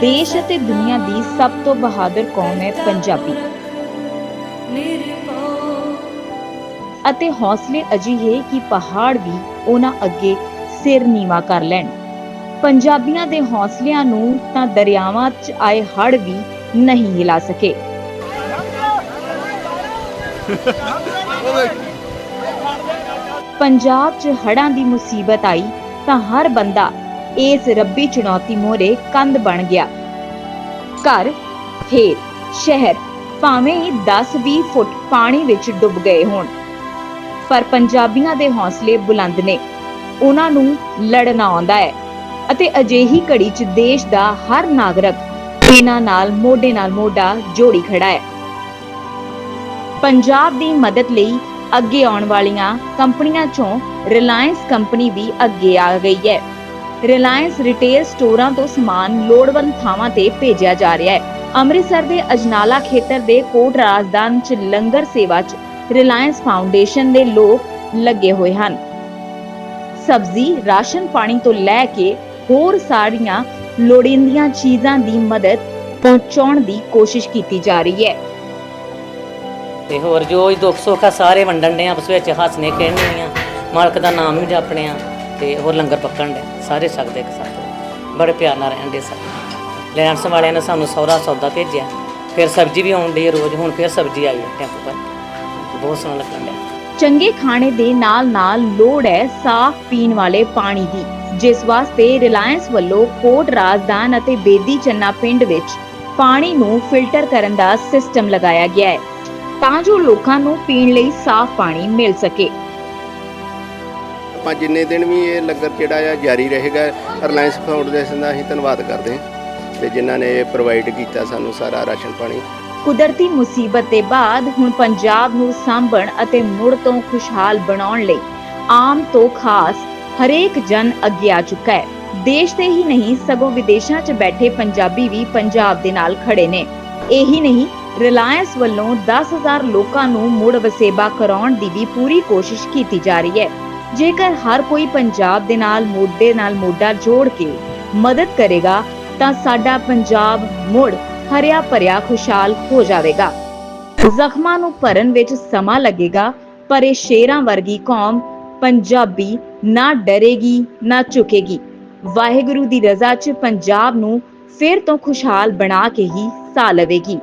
ਦੇਸ਼ ਅਤੇ ਦੁਨੀਆ ਦੀ ਸਭ ਤੋਂ ਬਹਾਦਰ ਕੌਮ ਹੈ ਪੰਜਾਬੀ। ਨਿਰਭਉ। ਅਤੇ ਹੌਸਲੇ ਅਜਿਹੇ ਕਿ ਪਹਾੜ ਵੀ ਉਹਨਾਂ ਅੱਗੇ ਸਿਰ ਨੀਵਾ ਕਰ ਲੈਣ। ਪੰਜਾਬੀਆਂ ਦੇ ਹੌਸਲਿਆਂ ਨੂੰ ਤਾਂ ਦਰਿਆਵਾਂ 'ਚ ਆਏ ਹੜ੍ਹ ਵੀ ਨਹੀਂ ਹਿਲਾ ਸਕੇ। ਪੰਜਾਬ 'ਚ ਹੜ੍ਹਾਂ ਦੀ ਮੁਸੀਬਤ ਆਈ ਤਾਂ ਹਰ ਬੰਦਾ ਇਸ ਰੱਬੀ ਚੁਣੌਤੀ ਮੋਰੇ ਕੰਧ ਬਣ ਗਿਆ। ਘਰ, ਖੇਤ, ਸ਼ਹਿਰ ਭਾਵੇਂ ਹੀ 10-20 ਫੁੱਟ ਪਾਣੀ ਵਿੱਚ ਡੁੱਬ ਗਏ ਹੋਣ, ਪਰ ਪੰਜਾਬੀਆਂ ਦੇ ਹੌਸਲੇ ਬੁਲੰਦ ਨੇ। ਉਹਨਾਂ ਨੂੰ ਲੜਨਾ ਆਉਂਦਾ ਹੈ ਅਤੇ ਅਜਿਹੀ ਘੜੀ 'ਚ ਦੇਸ਼ ਦਾ ਹਰ ਨਾਗਰਿਕ ਇਹਨਾਂ ਨਾਲ ਮੋਢੇ ਨਾਲ ਮੋਢਾ ਜੋੜੀ ਖੜਾ ਹੈ। ਪੰਜਾਬ ਦੀ ਮਦਦ ਲਈ ਅੱਗੇ ਆਉਣ ਵਾਲੀਆਂ ਕੰਪਨੀਆਂ 'ਚੋਂ ਰਿਲਾਇੰਸ ਕੰਪਨੀ ਵੀ ਅੱਗੇ ਆ ਗਈ ਹੈ। ਰਿਲਾਇੰਸ ਰਿਟੇਲ ਸਟੋਰਾਂ ਤੋਂ ਸਮਾਨ ਲੋੜਵੰਦ ਥਾਵਾਂ ਤੇ ਭੇਜਿਆ ਜਾ ਰਿਹਾ ਹੈ। ਅੰਮ੍ਰਿਤਸਰ ਦੇ ਅਜਨਾਲਾ ਖੇਤਰ ਦੇ ਕੋਟ ਰਾਜਦਾਨ 'ਚ ਲੰਗਰ ਸੇਵਾ 'ਚ ਰਿਲਾਇੰਸ ਫਾਊਂਡੇਸ਼ਨ ਦੇ ਲੋਕ ਲੱਗੇ ਹੋਏ ਹਨ। ਸਬਜ਼ੀ, ਰਾਸ਼ਨ ਪਾਣੀ ਤੋਂ ਲੈ ਕੇ ਹੋਰ ਸਾਰੀਆਂ ਲੋੜੀਂਦੀਆਂ ਚੀਜ਼ਾਂ ਦੀ ਮਦਦ ਪਹੁੰਚਾਉਣ ਦੀ ਕੋਸ਼ਿਸ਼ ਕੀਤੀ ਜਾ ਰਹੀ ਹੈ। ਤੇ ਹੋਰ ਜੋ ਦੁੱਖ ਸੁੱਖ ਆ, ਸਾਰੇ ਵੰਡਣ ਦੇ ਆਪਸ ਵਿੱਚ ਹੱਸਨੇ ਖੇਡਣੇ ਆ ਮਾਲਕ ਦਾ ਨਾਮ ਵੀ ਜਪਣੇ ਆ ਤੇ ਹੋਰ ਲੰਗਰ ਪੱਕਣ ਦੇ, ਸਾਰੇ ਸਕਦੇ ਇੱਕ ਸਾਥ ਬੜੇ ਪਿਆਰ ਨਾਲ ਰਹਿਣ ਦੇ ਲੈਂਡਸ ਵਾਲਿਆਂ ਨੇ ਸਾਨੂੰ ਸੌਰਾ ਸੌਦਾ ਭੇਜਿਆ। ਫਿਰ ਸਬਜ਼ੀ ਵੀ ਆਉਣ ਡਈ ਰੋਜ਼, ਹੁਣ ਫਿਰ ਸਬਜ਼ੀ ਆਈ ਹੈ ਟੈਂਪੂ ਪਰ। ਬਹੁਤ ਸੋਹਣਾ ਲੱਗਣ ਡਿਆ। ਚੰਗੇ ਖਾਣੇ ਦੇ ਨਾਲ-ਨਾਲ ਲੋੜ ਹੈ ਸਾਫ਼ ਪੀਣ ਵਾਲੇ ਪਾਣੀ ਦੀ, ਜਿਸ ਵਾਸਤੇ ਰਿਲਾਇੰਸ ਵੱਲੋਂ ਕੋਟ ਰਾਜਦਾਨ ਅਤੇ ਬੇਦੀ ਚੰਨਾ ਪਿੰਡ ਵਿੱਚ ਪਾਣੀ ਨੂੰ ਫਿਲਟਰ ਕਰਨ ਦਾ ਸਿਸਟਮ ਲਗਾਇਆ ਗਿਆ ਹੈ, ਤਾਂ ਜੋ ਲੋਕਾਂ ਨੂੰ ਪੀਣ ਲਈ ਸਾਫ਼ ਪਾਣੀ ਮਿਲ ਸਕੇ। ਆਪਾਂ ਜਿੰਨੇ ਦਿਨ ਵੀ ਇਹ ਲੰਗਰ ਜਿਹੜਾ ਆ ਜਾਰੀ ਰਹੇਗਾ ਰਿਲਾਇੰਸ ਫਾਊਂਡੇਸ਼ਨ ਦਾ ਅਸੀਂ ਧੰਨਵਾਦ ਕਰਦੇ ਹਾਂ ਤੇ ਜਿਨ੍ਹਾਂ ਨੇ ਇਹ ਪ੍ਰੋਵਾਈਡ ਕੀਤਾ ਸਾਨੂੰ ਸਾਰਾ ਰਾਸ਼ਨ ਪਾਣੀ। ਕੁਦਰਤੀ ਮੁਸੀਬਤ ਦੇ ਬਾਅਦ ਹੁਣ ਪੰਜਾਬ ਨੂੰ ਸਾਂਭਣ ਅਤੇ ਮੁੜ ਤੋਂ ਖੁਸ਼ਹਾਲ ਬਣਾਉਣ ਲਈ ਆਮ ਤੋਂ ਖਾਸ ਹਰੇਕ ਜਨ ਅੱਗੇ ਆ ਚੁੱਕਾ ਹੈ। ਦੇਸ਼ ਦੇ ਹੀ ਨਹੀਂ, ਸਗੋਂ ਵਿਦੇਸ਼ਾਂ 'ਚ ਬੈਠੇ ਪੰਜਾਬੀ ਵੀ ਪੰਜਾਬ ਦੇ ਨਾਲ ਖੜੇ ਨੇ। ਇਹੀ ਨਹੀਂ ਰਿਲਾਇੰਸ ਵੱਲੋਂ 10000 ਲੋਕਾਂ ਨੂੰ ਮੁੜ ਵਸੇਬਾ ਕਰਾਉਣ ਦੀ ਵੀ ਪੂਰੀ ਕੋਸ਼ਿਸ਼ ਕੀਤੀ ਜਾ ਰਹੀ ਹੈ। ਜੇਕਰ ਹਰ ਕੋਈ ਪੰਜਾਬ ਦੇ ਨਾਲ, ਮੋਢੇ ਨਾਲ ਮੋਢਾ ਜੋੜ ਕੇ ਮਦਦ ਕਰੇਗਾ, ਤਾਂ ਸਾਡਾ ਪੰਜਾਬ ਮੁੜ ਹਰਿਆ ਭਰਿਆ ਖੁਸ਼ਹਾਲ ਹੋ ਜਾਵੇਗਾ। ਜ਼ਖਮਾਂ ਨੂੰ ਭਰਨ ਵਿੱਚ ਸਮਾਂ ਲੱਗੇਗਾ, ਪਰ ਇਹ ਸ਼ੇਰਾਂ ਵਰਗੀ ਕੌਮ ਪੰਜਾਬੀ ਨਾ ਡਰੇਗੀ, ਨਾ ਝੁਕੇਗੀ। ਵਾਹਿਗੁਰੂ ਦੀ ਰਜ਼ਾ 'ਚ ਪੰਜਾਬ ਨੂੰ ਫਿਰ ਤੋਂ ਖੁਸ਼ਹਾਲ ਬਣਾ ਕੇ ਹੀ ਸਾਹ ਲਵੇਗੀ।